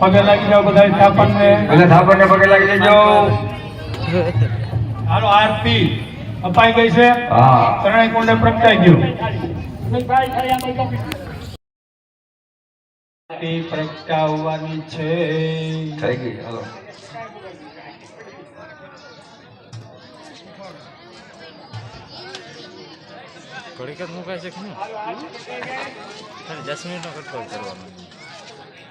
પગે લાગી જાઓ બધા સ્થાપનને થાપણ ને પગે લાગી જજો. હાલો આરતી. અપાઈ ગઈ છે. હા. ત્રણેય કુંડે પ્રગટાઈ ગયું. આરતી પ્રગટાવવાની છે. થઈ ગઈ હાલો. ઘડીક જ મુકાય છે કે નહીં? દસ મિનિટનો કટકો કરવાનો.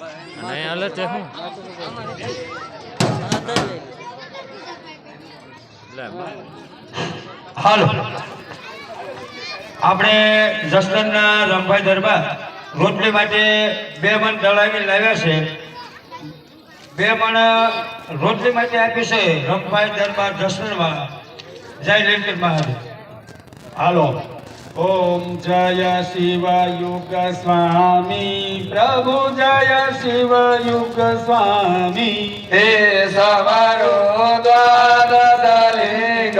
અને અહીં હાલે છે શું હાલો. આપણે જસદણના રમભાઈ દરબાર રોટલી માટે બે મણ દળાવી લાવ્યા છે. બે મણ રોટલી માટે આપી છે રમભાઈ દરબાર જસદણમાં જય લેન્કર મહાદેવ. હાલો. ઓમ જય શિવ યુગ સ્વામી પ્રભુ જય શિવ યુગ સ્વામી. હે સવારો દ્વાદ લિંગ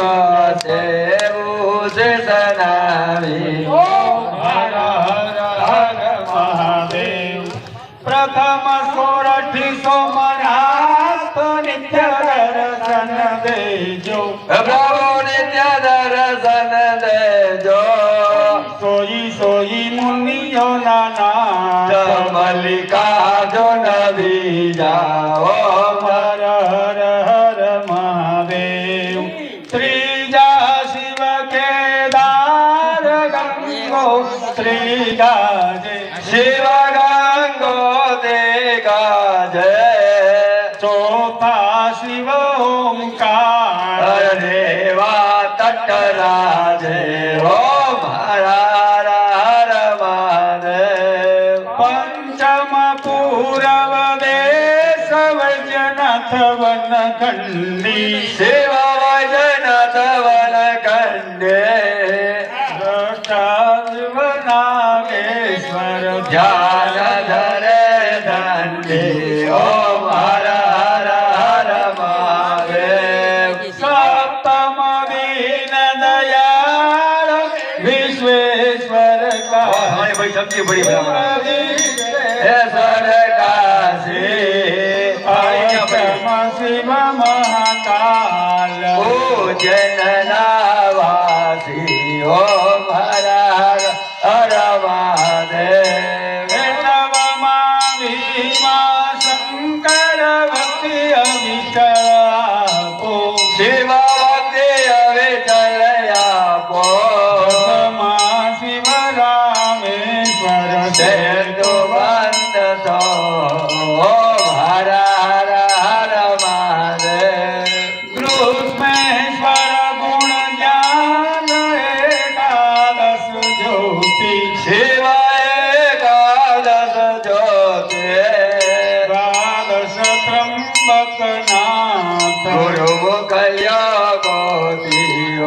છે ઉસે સનાવી. હર હર હર મહાદેવ. પ્રથમ સોરઠી સોમનાથ ઓમકાર દેવા તટરાજે હર હર મહાદેવ પંચમ પૂરવ દેશ વૈજનાથ વન ખંડી हमारे भाई सबकी बड़ी ब्राह्मण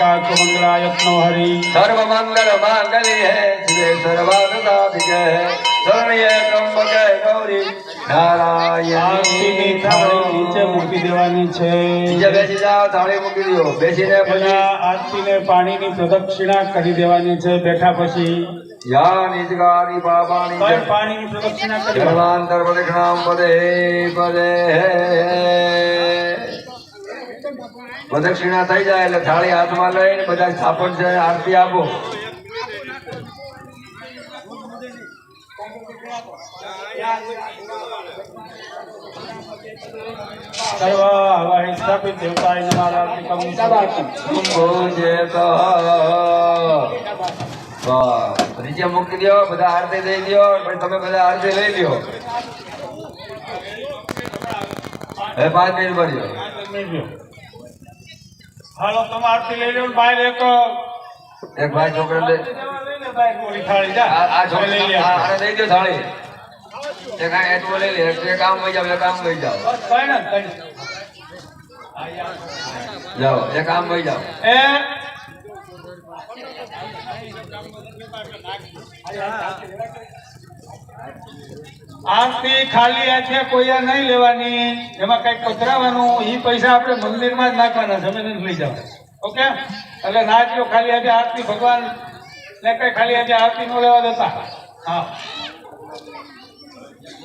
કાચ મંગલાયત્નો હરિ સર્વ મંગલ માંગલી હે શ્રી સર્વાર્થાભિજય સર્વે ત્રંબક ગૌરી નારાયણ થાળી નીચે મૂકી દેવાની છે નીચે બેસી જાઓ થાળી મૂકી દો બેસીને પછી આરતીને પાણીની પ્રદક્ષિણા કરી દેવાની છે બેઠા પછી યા નિજગારી બાબાની પાણીની પ્રદક્ષિણા કરી ભગવાન દર્પણ પદે પદે। પ્રદક્ષિણા થઈ જાય એટલે થાળી હાથમાં લઈને બધા સ્થાપન છે આરતી આપો. નીચે મૂકી દો બધા આરતી દઈ દો પછી તમે બધા આરતી લઈ લ્યો. હવે પાંચ મિનિટ ભર્યો. હાલો તમે આરતી લઈ લો બહાર એક એક ભાઈ છોકરો લઈ આ લઈ છોકરા લે. આ- આને દઈ દો થાળી એક આ એટવો લઈ લે એક એક આમ જાવ એક આમ વહી જાવ. જાઓ એક જાવ એ આરતી ખાલી આ છે, કોઈ નહીં લેવાની. એમાં કઈ પધરાવાનું. એ પૈસા આપણે મંદિરમાં જ નાખવાના છે અમે લઈ જવાના. ઓકે? એટલે ના જો ખાલી આજે આરતી ભગવાન ને કઈ ખાલી આજે આરતી નો લેવા દેતા. હા.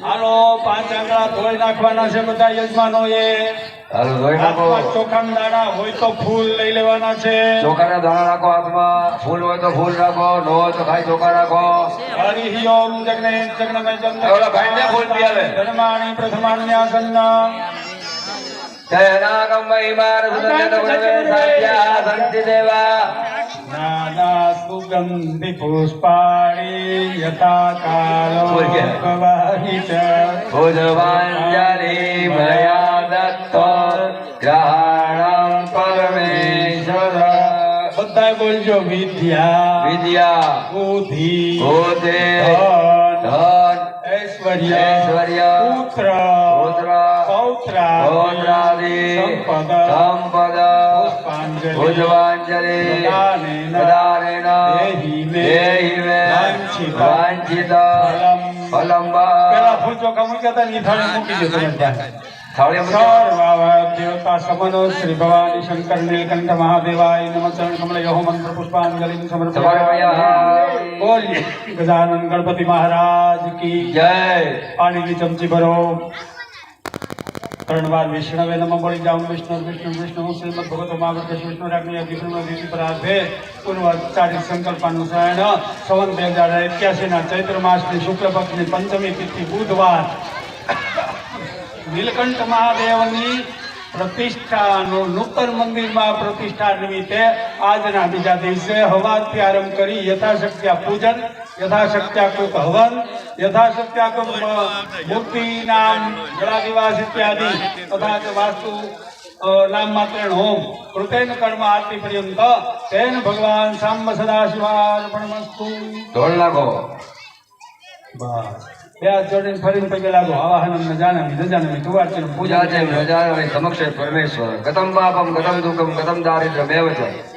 હાલો, પાંચ આંગળા ધોઈ નાખવાના છે બધા યજમાનો એ હાલો ધોઈ નાખો. ચોખાના દાણા હોય તો ફૂલ લઈ લેવાના છે. ચોખાના દાણા રાખો હાથમાં. ફૂલ હોય તો ફૂલ રાખો ન હોય તો ખાલી ચોખા રાખો. હરિ ઓમ જગ્ને ઓલા ફૂલ પી આવે. ધર્માણી પ્રથમાન્યાસન્ન જયનાગમ મહિમાર સુદર્શન ગુણવે સંતિ દેવા. ના સુગંધિ પુષ્પાણી યથા કાલો બોલ ગયા. પ્રવાહિત ભુજવાંજલિ મયા દત્તો ગ્રહણમ પરમેશ્વર બધા બોલજો વિદ્યા વિદ્યા બુદ્ધિ ધન ધન ઐશ્વર્ય ઐશ્વર્ય, પુત્ર પુત્ર, પૌત્રાદિ સંપદ ભુજવાંજલિ પ્રદાનેન દેહી મે વાંછિત ફલમ પેલા ને થાળી મૂકી દો તમે ત્યાં. દેવતા સમનો શ્રી ભવાની શંકર નીલકંઠ મહાદેવાય નમઃ ચરણ કમળ યહો મંત્ર પુષ્પાંજલિ સમર્પયામિ. બોલીએ. ગજાનન ગણપતિ મહારાજ કી જય. પાણીની ચમચી વૈષ્ણવે નમ મળી જાઓ વિષ્ણુ વિષ્ણુ વિષ્ણુ શ્રીમદ ભગવતો મહાવત વિષ્ણુ રાજ્ઞી દીધી પર પરાધે પૂર્વાચાર્ય સંકલ્પાનુસારેણ સવન બે હજાર એક્યાસીના ચૈત્ર માસની શુક્લ પક્ષની પંચમી તિથિ બુધવાર. નીલકંઠ મહાદેવની પ્રતિષ્ઠાનું નૂતન મંદિરમાં પ્રતિષ્ઠા નિમિત્તે આજના બીજા દિવસે હવાથી આરંભ કરી યથાશક્ત્યા પૂજન યથાશક્ત્યા કૃત હવન યથાશક્ત્યા કૃત મૂર્તિ નામ જળાદિવાસ ઇત્યાદિ તથા વાસ્તુ નામ માત્રેણ હોમ કૃતેન કર્મ આરતી પર્યંત તેન ભગવાન સાંબ સદાશિવાર્પણમસ્તુ ઢોલ નાખો. બસ. બે જોડીને ફરીને પગે લાગો. આવાહનમ ન જાનામિ ન જાનામિ તુવાર્ચન પૂજા પૂજા છે પ્રજાને સમક્ષે પરમેશ્વર. ગતમ પાપમ ગતમ દુઃખમ ગતમ દારિદ્ર્યમેવ ચ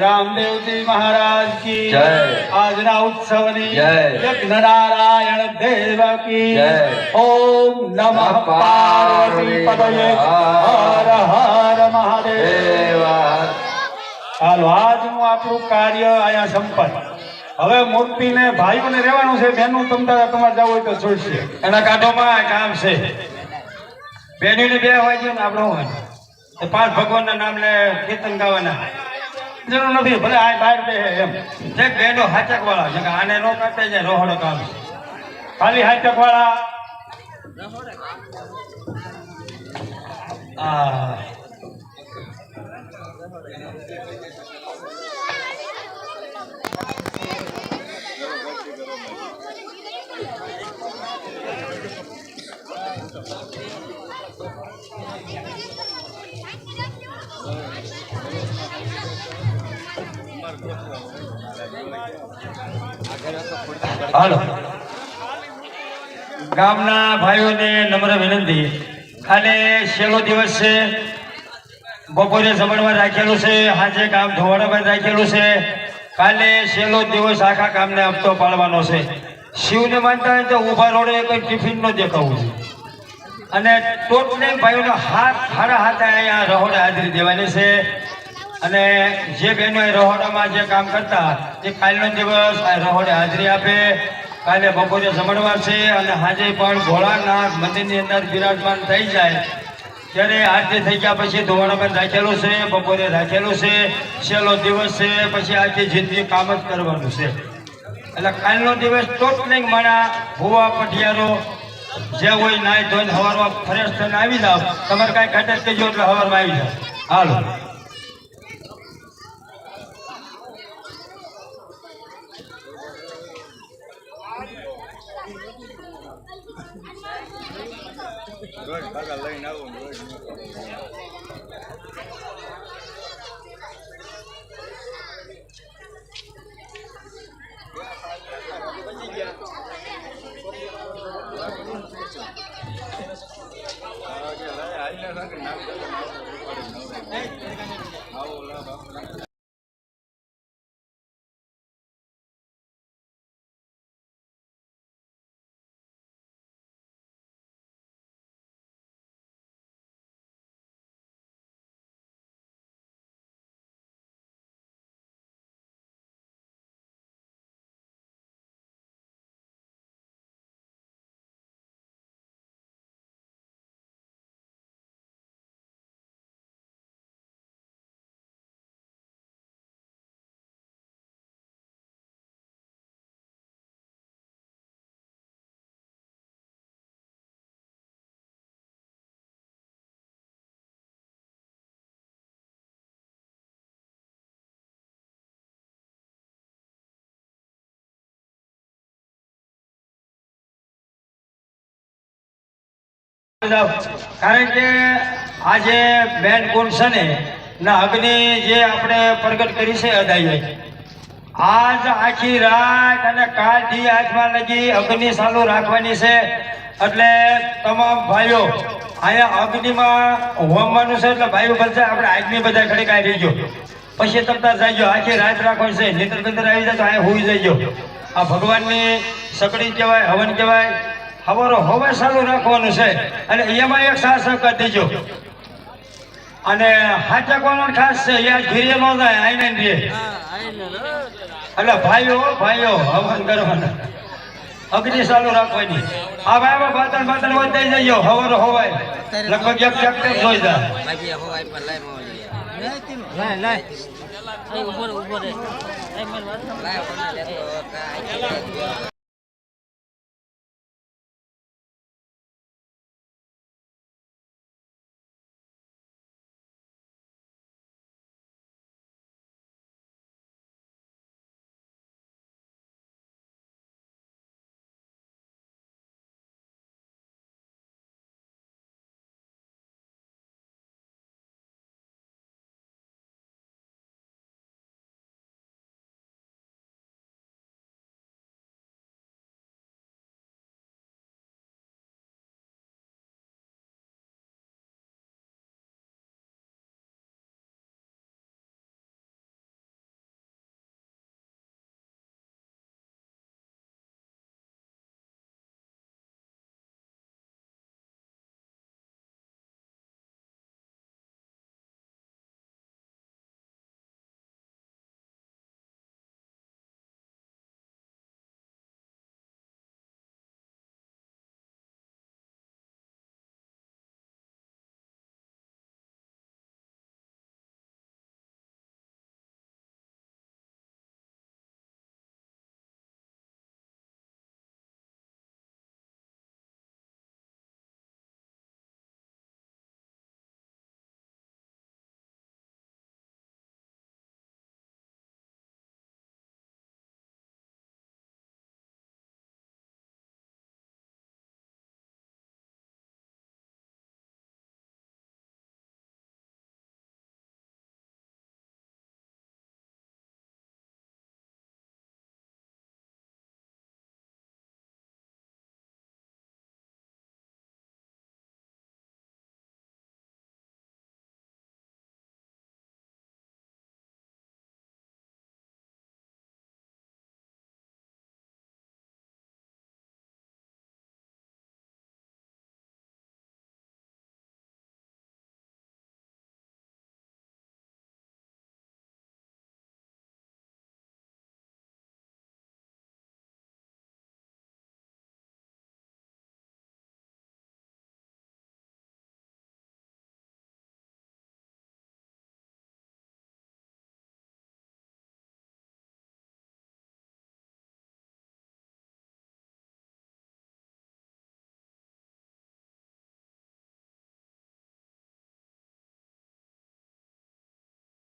રામદેવજી મહારાજ કી જય. આજના ઉત્સવની જય. નારાયણ દેવ કી ઓમ નમઃ પાર્વતી પદયે. હર હર મહાદેવ. દેવા. આજનું આપણું કાર્ય અહીંયા સંપન્ન. હવે મૂર્તિને ભાઈઓને રહેવાનું છે બેનું તમ તારે તમારે જવું હોય તો છોડશે એના કાંઠોમાં કામ છે. બેનીને બે હોય છે ને આપણો હોય. પાંચ ભગવાનના નામ લે કીર્તન ગાવાના. જરૂર નથી, ભલે આ બહાર બે એમ. જે બેનો હાચક વાળા આને નો કાપે છે રોહડો કામ ખાલી હાચક વાળા આ. હાલો. ગામના ભાઈઓને નમ્ર વિનંતી. અને છેલ્લો દિવસ છે. બપોરે જમણવાર રાખેલું છે. આજે કામ ધોવાડામાં રાખેલું છે. કાલે છેલ્લો દિવસ આખા કામને હપ્તો પાડવાનો છે. શિવને માનતા હોય તો ઊભા રોડે કોઈ ટિફિન નો દેખાવું છે. અને ટોટને ભાઈઓનો હાથ હારા હાથે અહીંયા રહોડે હાજરી દેવાની છે. અને જે બહેનો એ રહોડામાં જે કામ કરતા, એ કાલનો દિવસ રહોડે હાજરી આપે. કાલે બપોરે જમણવાર છે અને આજે પણ ભોળાનાથ મંદિરની અંદર બિરાજમાન થઈ જાય. ત્યારે આરતી થઈ ગયા પછી ધોવાણામાં રાખેલું છે, બપોરે રાખેલું છે, છેલ્લો દિવસ છે, પછી આખી જિંદગી કામ જ કરવાનું છે. એટલે કાલનો દિવસ ટોટલી મારા ભુવા, પટિયારો, જે હોય નાય ધોઈને હવારમાં ફ્રેશ થઈને આવી જાવ તમારે કાંઈ ઘટે કહેજો એટલે હવારમાં આવી જાવ હાલો. કારણ કે આજે બેન કોણ છે ને અગ્નિ જે આપણે પ્રગટ કરી છે અદાઈ આજ આખી રાત અને કાલથી હાથમાં લગી અગ્નિ ચાલુ રાખવાની છે. એટલે તમામ ભાઈઓ, અહીંયા અગ્નિમાં હોમવાનું છે એટલે ભાઈઓ બનશે આપણે આજની બધા ખડે કાઢી દેજો પછી તમતા જાયજો આખી રાત રાખવાની છે. નીતર બંદર આવી જાય તો અહીંયા હોઈ જઈજો આ ભગવાનની સકડી કહેવાય, હવન કહેવાય હવારો હવે ચાલુ રાખવાનું છે. અને એમાં એક સાસ કરી દેજો. અને હાચા કોનો ખાસ છે? યાર ઘીરે નો થાય આઈને રે એટલે ભાઈઓ ભાઈઓ હવન કરવાના. અગ્નિ ચાલુ રાખવાની. આ ભાઈ બાતણ બાતણ વધાઈ જઈજો હવારો હવાય. લગભગ એક ટ્રેક્ટર જોઈ જા લાય લાય. ઉપર ઉપર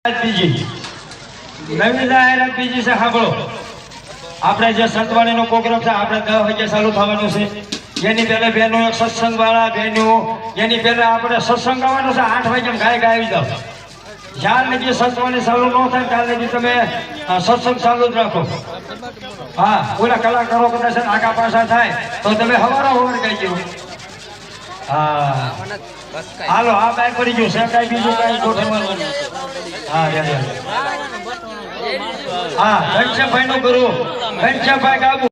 બીજી. નવી જાહેરાત છે, સાંભળો. આપણે જે સંતવાણીનો પ્રોગ્રામ છે, આપણે દસ ચાલુ થવાનું છે. એની પહેલા બહેનો સત્સંગ વાળા બહેનો એની આપણે સત્સંગ આવવાનો છે, આઠ વાગે ગાય ગાય આવી જાઓ. જ્યાર લગી સંતવાણી ચાલુ ન થાય ત્યાર લગી તમે સત્સંગ ચાલુ જ રાખો. હા, ઓલા કલાકારો કદાચ આગા પાછા થાય, તો તમે હવારો હવાર ગાઈ ગયો. હા. હાલો આ કાંઈ પડી ગયું છે કઈ બીજું કાંઈ ગોઠવવાનું હા. હા ઘનશ્યામભાઈ નું ગુરુ. ઘનશ્યામભાઈ ગાબુ